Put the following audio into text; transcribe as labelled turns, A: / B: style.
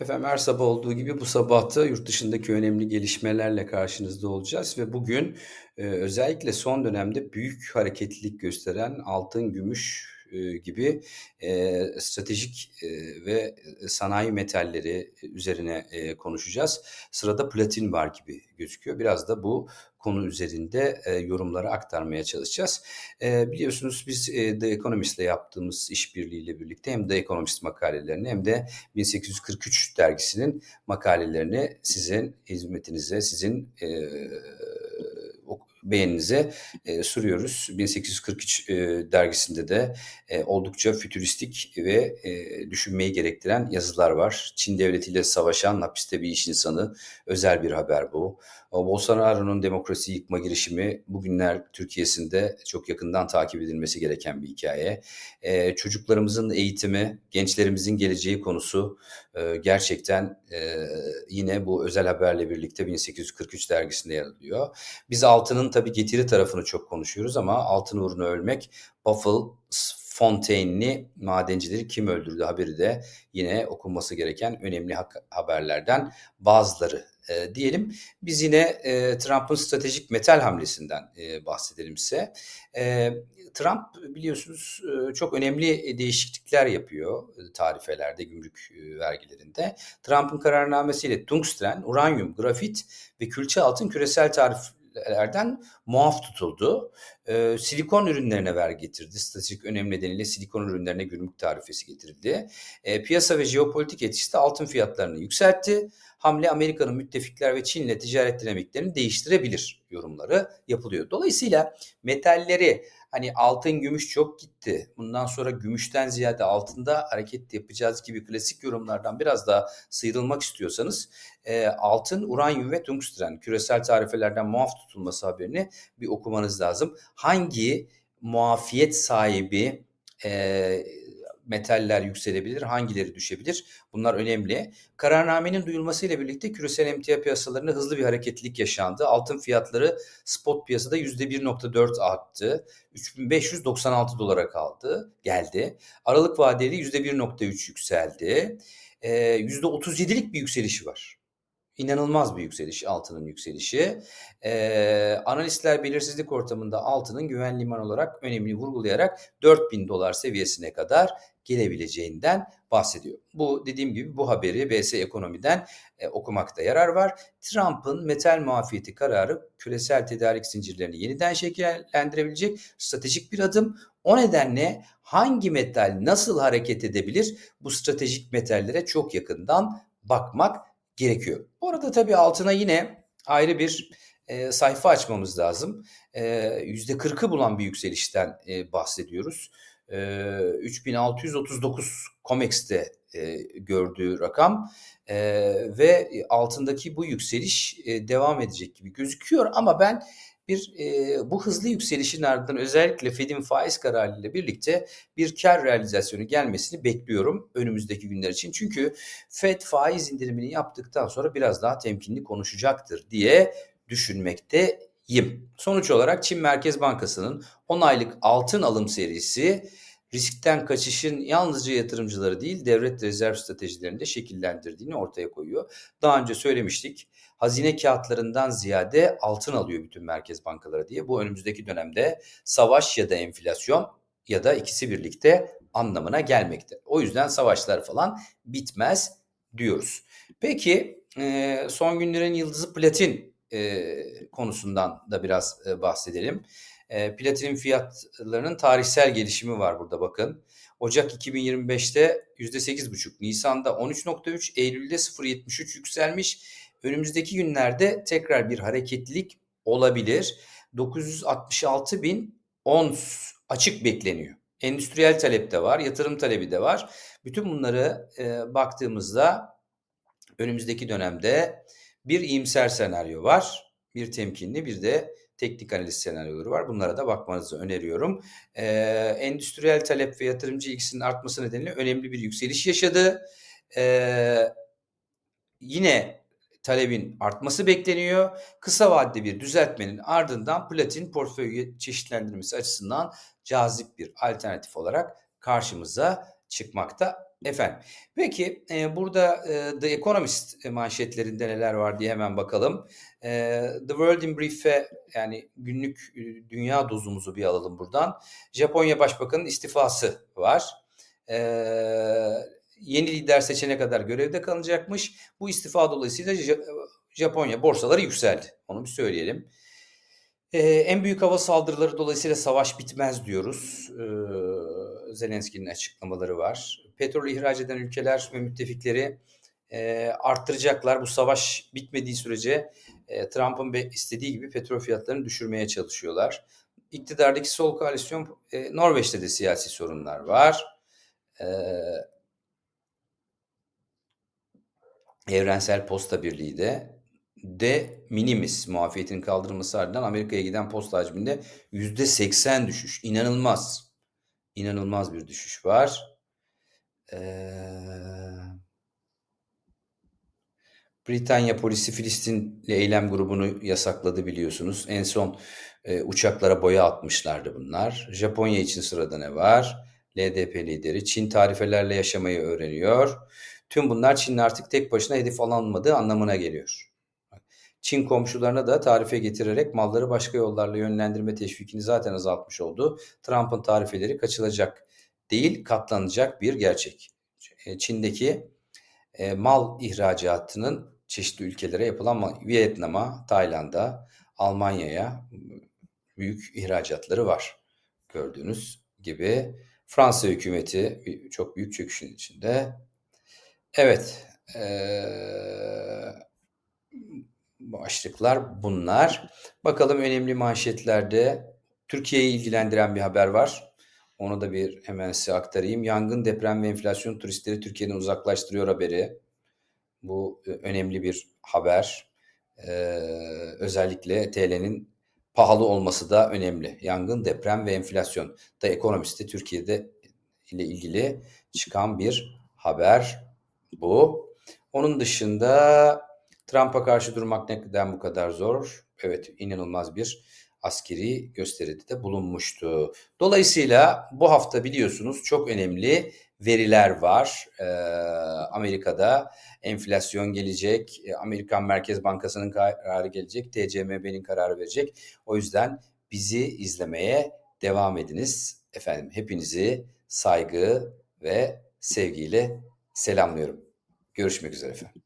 A: Efendim her sabah olduğu gibi bu sabah da yurt dışındaki önemli gelişmelerle karşınızda olacağız ve bugün, eee, özellikle son dönemde büyük hareketlilik gösteren altın, gümüş, gibi, eee, stratejik, eee, ve, sanayi metalleri üzerine, konuşacağız. Sırada platin var gibi gözüküyor. Biraz da bu konu üzerinde, eee, yorumları aktarmaya çalışacağız. Eee, biliyorsunuz biz, eee, The Economist'le yaptığımız işbirliğiyle birlikte hem The Economist makalelerini hem de 1843 dergisinin makalelerini sizin hizmetinize, sizin, ok beğeninize, eee, sunuyoruz. 1843, eee, dergisinde de, eee, oldukça fütüristik ve, eee, düşünmeyi gerektiren yazılar var. Çin devletiyle savaşan hapiste bir iş insanı, özel bir haber bu. Bolsonaro'nun demokrasiyi yıkma girişimi bugünler Türkiye'sinde çok yakından takip edilmesi gereken bir hikâye. Eee, çocuklarımızın eğitimi, gençlerimizin geleceği konusu, eee, gerçekten, eee, yine bu özel haberle birlikte 1843 dergisinde yer alıyor. Biz altının tabii getiri tarafını çok konuşuyoruz ama altın uğruna ölmek, Waffle-Fontaine'li madencileri kim öldürdü haberi de yine okunması gereken önemli haberlerden bazıları, eee, diyelim. Biz yine, eee, Trump'ın stratejik metal hamlesinden, eee, bahsedelim size. Eee, Trump biliyorsunuz, eee, çok önemli, eee, değişiklikler yapıyor, ııı, tarifelerde, gümrük, eee, vergilerinde. Trump'ın kararnamesiyle tungsten, uranyum, grafit ve külçe altın küresel tarifelerden muaf tutuldu. Eee, silikon ürünlerine vergi getirdi. Stratejik önem nedeniyle silikon ürünlerine gümrük tarifesi getirildi. Eee, piyasa ve jeopolitik etkisi de altın fiyatlarını yükseltti. Hamle Amerika'nın müttefikler ve Çin'le ticaret dinamiklerini değiştirebilir yorumları yapılıyor. Dolayısıyla metalleri, hani altın, gümüş çok gitti, bundan sonra gümüşten ziyade altında hareket yapacağız gibi klasik yorumlardan biraz daha sıyrılmak istiyorsanız, eee, altın, uranyum ve tungsten küresel tarifelerden muaf tutulması haberini bir okumanız lazım. Hangi muafiyet sahibi, eee, metaller yükselebilir, hangileri düşebilir? Bunlar önemli. Kararnamenin duyulmasıyla birlikte küresel emtia piyasalarında hızlı bir hareketlilik yaşandı. Altın fiyatları spot piyasada %1.4 arttı. $3.596'a kaldı geldi. Aralık vadeli %1.3 yükseldi. Eee, %37'lik bir yükselişi var. İnanılmaz bir yükseliş, altının yükselişi. Eee, analistler belirsizlik ortamında altının güvenli liman olarak önemini vurgulayarak $4.000 seviyesine kadar gelebileceğinden bahsediyor. Bu dediğim gibi bu haberi BS Ekonomi'den, eee, okumakta yarar var. Trump'ın metal muafiyeti kararı küresel tedarik zincirlerini yeniden şekillendirebilecek stratejik bir adım. O nedenle hangi metal nasıl hareket edebilir? Bu stratejik metallere çok yakından bakmak gerekiyor. Bu arada tabii altına yine ayrı bir, eee, sayfa açmamız lazım. Eee, %40'ı bulan bir yükselişten, eee, bahsediyoruz. Eee, 3.639 COMEX'te, eee, gördüğü rakam, eee, ve, altındaki bu yükseliş, eee, devam edecek gibi gözüküyor ama ben bir, eee, bu hızlı yükselişin ardından özellikle Fed'in faiz kararıyla birlikte bir kâr realizasyonu gelmesini bekliyorum önümüzdeki günler için. Çünkü Fed faiz indirimini yaptıktan sonra biraz daha temkinli konuşacaktır diye düşünmekteyim. Sonuç olarak Çin Merkez Bankası'nın 10 aylık altın alım serisi riskten kaçışın yalnızca yatırımcıları değil, devlet rezerv stratejilerini de şekillendirdiğini ortaya koyuyor. Daha önce söylemiştik, hazine kâğıtlarından ziyade altın alıyor bütün merkez bankaları diye. Bu önümüzdeki dönemde savaş ya da enflasyon ya da ikisi birlikte anlamına gelmekte. O yüzden savaşlar falan bitmez diyoruz. Peki, son günlerin yıldızı platin, eee, konusundan da biraz, eee, bahsedelim. Eee, platinin fiyatlarının tarihsel gelişimi var burada bakın. Ocak 2025'te %8.5, nisan'da 13.3, eylül'de 0.73 yükselmiş. Önümüzdeki günlerde tekrar bir hareketlilik olabilir. 966.000 ons açık bekleniyor. Endüstriyel talep de var, yatırım talebi de var. Bütün bunları, eee, baktığımızda önümüzdüzdeki dönemde bir iyimser senaryo var, bir temkinli, bir de teknik analiz senaryoları var. Bunlara da bakmanızı öneriyorum. Eee, endüstriyel talep ve yatırımcı ilgisinin artması nedeniyle önemli bir yükseliş yaşadı. Eee, yine talebin artması bekleniyor. Kısa vadede bir düzeltmenin ardından platin portföy çeşitlendirmesi açısından cazip bir alternatif olarak karşımıza çıkmakta. Efendim, peki, eee, burada, eee, The Economist manşetlerinde neler var diye hemen bakalım. Eee, The World in Brief'e yani günlük, dünya dozumuzu bir alalım buradan. Japonya Başbakanı'nın istifası var. Eee, yeni lider seçene kadar görevde kalacakmış. Bu istifa dolayısıyla Ja Japonya borsaları yükseldi. Onu bir söyleyelim. Eee, en büyük hava saldırıları dolayısıyla savaş bitmez diyoruz. Iıı, Zelenski'nin açıklamaları var. Petrol ihraç eden ülkeler ve müttefikleri, eee, arttıracaklar. Bu savaş bitmediği sürece, eee, Trump'ın istediği gibi petrol fiyatlarını düşürmeye çalışıyorlar. İktidardaki sol koalisyon eee, Norveç'te de siyasi sorunlar var. Eee Evrensel Posta Birliği de de minimis muafiyetinin kaldırılması ardından Amerika'ya giden posta hacminde %80 düşüş. İnanılmaz. İnanılmaz bir düşüş var. Eee Britanya polisi Filistinli eylem grubunu yasakladı biliyorsunuz. En son, eee, uçaklara boya atmışlardı bunlar. Japonya için sırada ne var? LDP lideri Çin tarifelerle yaşamayı öğreniyor. Tüm bunlar Çin'in artık tek başına hedef alınmadığı anlamına geliyor. Çin komşularına da tarife getirerek malları başka yollarla yönlendirme teşvikini zaten azaltmış oldu. Trump'ın tarifeleri kaçılacak değil, katlanacak bir gerçek. Eee, Çin'deki, eee, mal ihracatının çeşitli ülkelere yapılan ma Vietnam'a, Tayland'a, Almanya'ya büyük ihracatları var gördüğünüz gibi. Fransa hükümeti çok büyük çöküşün içinde. Evet, eee, başlıklar bunlar. Bakalım önemli manşetlerde Türkiye'yi ilgilendiren bir haber var. Onu da bir hemen size aktarayım. Yangın, deprem ve enflasyon turistleri Türkiye'den uzaklaştırıyor haberi. Bu ö önemli bir haber. Eee, özellikle TL'nin pahalı olması da önemli. Yangın, deprem ve enflasyon. The Economist'te Türkiye'de ile ilgili çıkan bir haber bu. Onun dışında Trump'a karşı durmak neden bu kadar zor? Evet, inanılmaz bir askeri gösteride de bulunmuştu. Dolayısıyla bu hafta biliyorsunuz çok önemli veriler var. Eee, Amerika'da enflasyon gelecek, eee, Amerikan Merkez Bankası'nın kararı gelecek, TCMB'nin kararı verecek. O yüzden bizi izlemeye devam ediniz. Efendim hepinizi saygı ve sevgiyle selamlıyorum. Görüşmek üzere efendim.